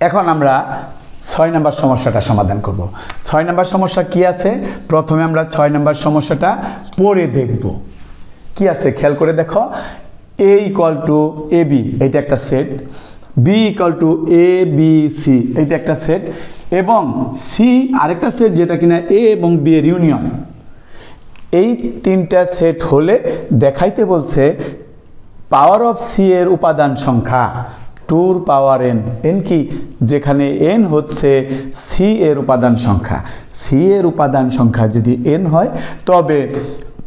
এখন আমরা ছয় নম্বর সমস্যাটা সমাধান করব। ছয় নম্বর সমস্যা কি আছে? প্রথমে আমরা ছয় নম্বর সমস্যাটা পড়ে দেখব। কি আছে? খেয়াল করে দেখো। A equal to A B এটা একটা set B equal to A B C এটা একটা সেট এবং সি আরেকটা সেট যেটা কিনা এ এবং বি এর ইউনিয়ন এই তিনটা সেট হলে দেখাইতে বলছে পাওয়ার অফ সি এর উপাদান সংখ্যা। টুর পাওয়ার এন। এন কি? যেখানে এন হচ্ছে সি এর উপাদান সংখ্যা। সি এর উপাদান সংখ্যা যদি এন হয়, তবে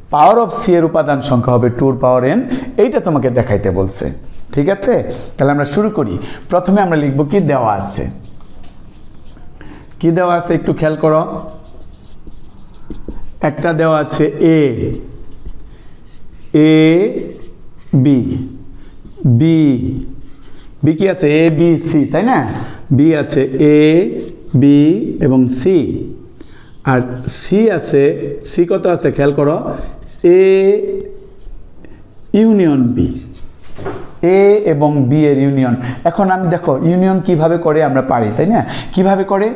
পাওয়ার অফ সি এর উপাদান সংখ্যা হবে টুর পাওয়ার এন। এইটা তোমাকে দেখাইতে বলছে। ঠিক আছে? তাহলে আমরা শুরু করি। প্রথমে আমরা লিখব কি দেওয়া আছে। কি দেওয়া আছে একটু খেয়াল করো। একটা দেওয়া আছে A A, B B B কি আছে? এ বি সি তাই না? বি আছে এ বি এবং সি আর সি আছে সি কত আছে? খেয়াল করো। এ ইউনিয়ন বি এ এবং বি এর ইউনিয়ন। এখন আমি দেখো, ইউনিয়ন কীভাবে করে আমরা পারি, তাই না? কীভাবে করে?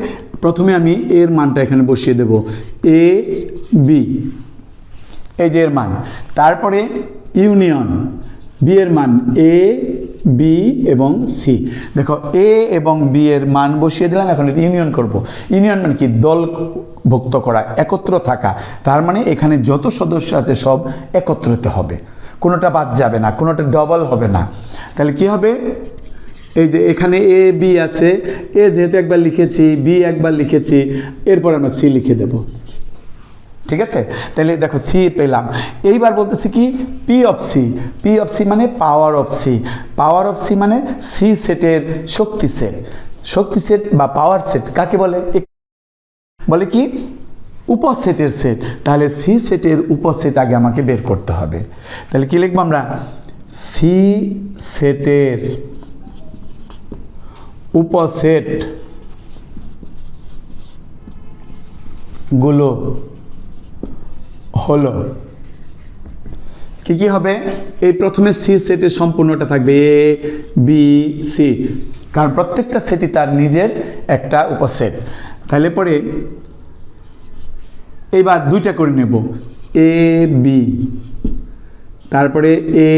প্রথমে আমি এর মানটা এখানে বসিয়ে দেব। এ বি এই যে এর মান। তারপরে ইউনিয়ন। বি এর মান এ বি এবং সি দেখো এ এবং বি এর মান বসিয়ে দিলাম, এখন এটা ইউনিয়ন করব। ইউনিয়ন মানে কি? দলভুক্ত করা, একত্র থাকা। তার মানে এখানে যত সদস্য আছে সব একত্রিত হবে। কোনোটা বাদ যাবে না, কোনোটা ডবল হবে না। তাহলে কি হবে? এই যে এখানে এ বি আছে। এ যেহেতু একবার লিখেছি বি একবার লিখেছি, এরপর আমরা সি লিখে দেবো। ঠিক আছে? তাহলে দেখো সি পেলাম। এইবার বলতেছি কি? P of C P of C মানে power of C power of C মানে সি সেটের শক্তি সেট শক্তি সেট বা পাওয়ার সেট কাকে বলে? বলে কি? উপসেটের সেট তাহলে সি সেটের উপসেট আগে আমাকে বের করতে হবে। তাহলে কি লিখব আমরা? সি সেটের উপসেটগুলো হলো। কি কি হবে? এই প্রথমে সি সেটের সম্পূর্ণটা থাকবে এ বি সি কারণ প্রত্যেকটা সেটই তার নিজের একটা উপসেট তাহলে পরে এইবার দুইটা করে নেব। এ বি তারপরে এ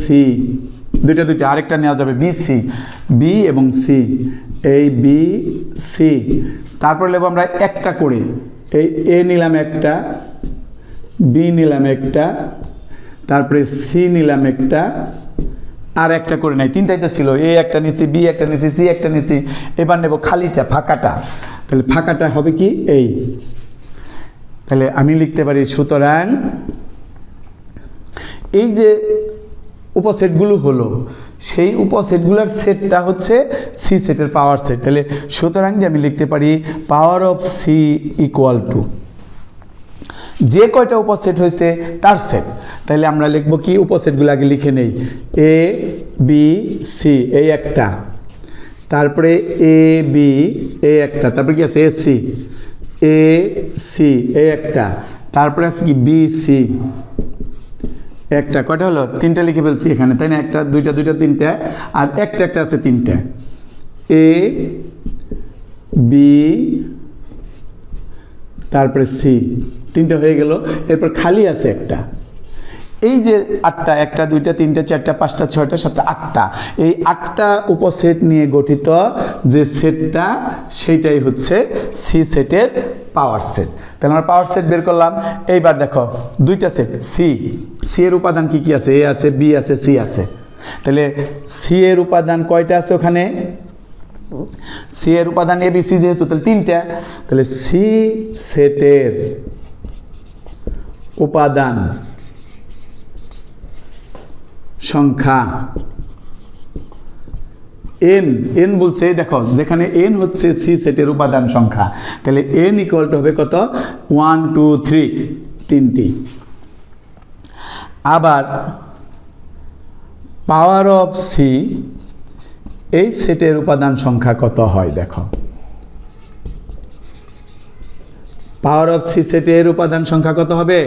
সি দুইটা দুইটা। আরেকটা নেওয়া যাবে বি সি বি এবং সি এই বি সি তারপরে নেব আমরা একটা করে। এই এ নিলাম একটা বি নিলাম একটা, তারপরে সি নিলাম একটা, আর একটা করে নাই। তিনটাই তো ছিল। এ একটা নিছি বি একটা নিছি সি একটা নিছি। এবার নেব খালিটা, ফাঁকাটা। তাহলে ফাঁকাটা হবে কি? এই। তাহলে আমি লিখতে পারি, সুতরাং এই যে উপসেটগুলো হলো, সেই উপসেটগুলোর সেটটা হচ্ছে সি সেটের পাওয়ার সেট তাহলে সুতরাং যে আমি লিখতে পারি power of C equal to যে কয়টা উপসেট হয়েছে, তার সেট। তাহলে আমরা লিখব কি? উপসেটগুলো আগে লিখে নেই। এ বি সি এই একটা। তারপরে এ বি এ একটা। তারপরে কি আছে? এ সি এ সি এই একটা। তারপরে আছে কি? বি সি একটা। কয়টা হলো? তিনটা লিখে ফেলছি এখানে, তাই না? একটা, দুইটা দুইটা, তিনটা। আর একটা একটা আছে তিনটা। এ বি তারপরে সি তিনটা হয়ে গেল। এরপর খালি আছে একটা। এই যে আটটা, একটা, দুইটা, তিনটা, চারটা, পাঁচটা, ছয়টা, সাতটা, আটটা। এই আটটা উপসেট নিয়ে গঠিত যে সেটটা, সেইটাই হচ্ছে সি সেটের পাওয়ার সেট তাহলে আমরা পাওয়ার সেট বের করলাম। এইবার দেখো, দুইটা সেট সি সি এর উপাদান কি কি আছে? এ আছে বি আছে সি আছে। তাহলে সি এর উপাদান কয়টা আছে ওখানে? সি এর উপাদান এ বি সি যেহেতু, তাহলে তিনটা। তাহলে সি সেটের উপাদান, সংখ্যা এন এন বলছে দেখো, যেখানে এন হচ্ছে সি সেটের উপাদান সংখ্যা, তাহলে এন ইকুয়াল হবে কত? ওয়ান টু থ্রি তিনটি। আবার পাওয়ার অফ সি এই সেটের উপাদান সংখ্যা কত হয়, দেখো। পাওয়ার অফ সি সেটের উপাদান সংখ্যা কত হবে?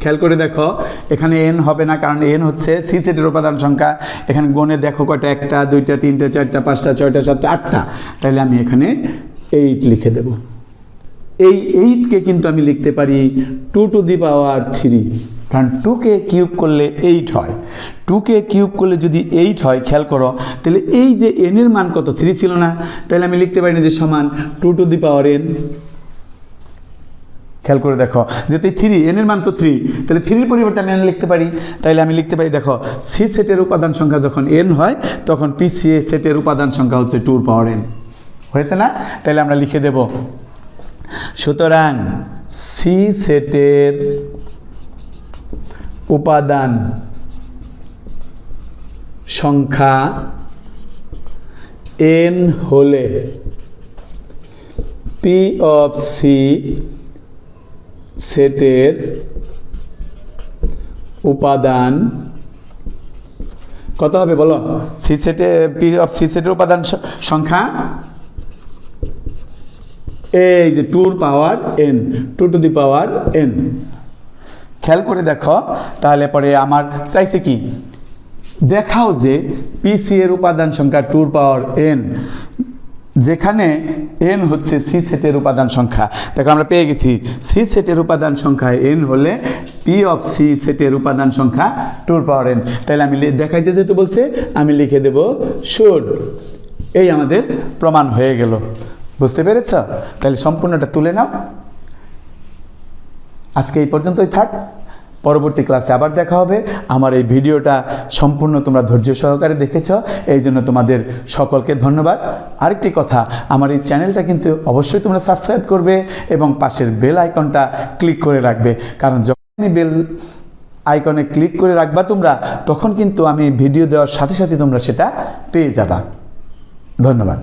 খেয়াল করে দেখো, এখানে এন হবে না, কারণ এন হচ্ছে সি সেটের উপাদান সংখ্যা। এখানে গণে দেখো কটা একটা, দুইটা, তিনটা, চারটা, পাঁচটা, ছয়টা, সাতটা, আটটা। তাহলে আমি এখানে এইট লিখে দেব। এই এইটকে কিন্তু আমি লিখতে পারি two two the power three কারণ টুকে কিউব করলে এইট হয়। টুকে কিউব করলে যদি এইট হয়, খেয়াল করো, তাহলে এই যে এনের মান কত? থ্রি ছিল না। তাহলে আমি লিখতে পারি না যে সমান two two the power N খেয়াল করে দেখো যেতে থ্রি এনের মান তো থ্রি তাহলে থ্রির পরিবর্তে আমি এন লিখতে পারি তাহলে আমি লিখতে পারি, দেখো সি সেটের উপাদান সংখ্যা যখন এন হয়, তখন পি সি এ সেটের উপাদান সংখ্যা হচ্ছে টুর পাওয়ার এন হয়েছে না? তাহলে আমরা লিখে দেব, সুতরাং সি সেটের উপাদান সংখ্যা এন হলে পি অফ সি সেটের উপাদান কত হবে বলো? সি সেটে পি অফ সি সেটের উপাদান সংখ্যা? এই যে টুর power N two two the power N. খেয়াল করে দেখো তাহলে পরে আমার চাইছে কি? দেখাও যে পিসি এর উপাদান সংখ্যা টুর পাওয়ার এন যেখানে এন হচ্ছে সি সেটের উপাদান সংখ্যা। দেখো, আমরা পেয়ে গেছি। সি সেটের উপাদান সংখ্যা এন হলে পি অফ সি সেটের উপাদান সংখ্যা টুর পাওয়ার এন তাহলে আমি দেখাইতে যেহেতু বলছে, আমি লিখে দেব শুড। এই আমাদের প্রমাণ হয়ে গেল। বুঝতে পেরেছ? তাহলে সম্পূর্ণটা তুলে নাও। আজকে এই পর্যন্তই থাক। পরবর্তী ক্লাসে আবার দেখা হবে। আমার এই ভিডিওটা সম্পূর্ণ তোমরা ধৈর্য সহকারে দেখেছ। এই জন্য তোমাদের সকলকে ধন্যবাদ। আরেকটি কথা, আমার এই চ্যানেলটা কিন্তু অবশ্যই তোমরা সাবস্ক্রাইব করবে এবং পাশের বেল আইকনটা ক্লিক করে রাখবে। কারণ যখনই বেল আইকনে ক্লিক করে রাখবা তোমরা, তখন কিন্তু আমি ভিডিও দেওয়ার সাথে সাথে তোমরা সেটা পেয়ে যাবা। ধন্যবাদ।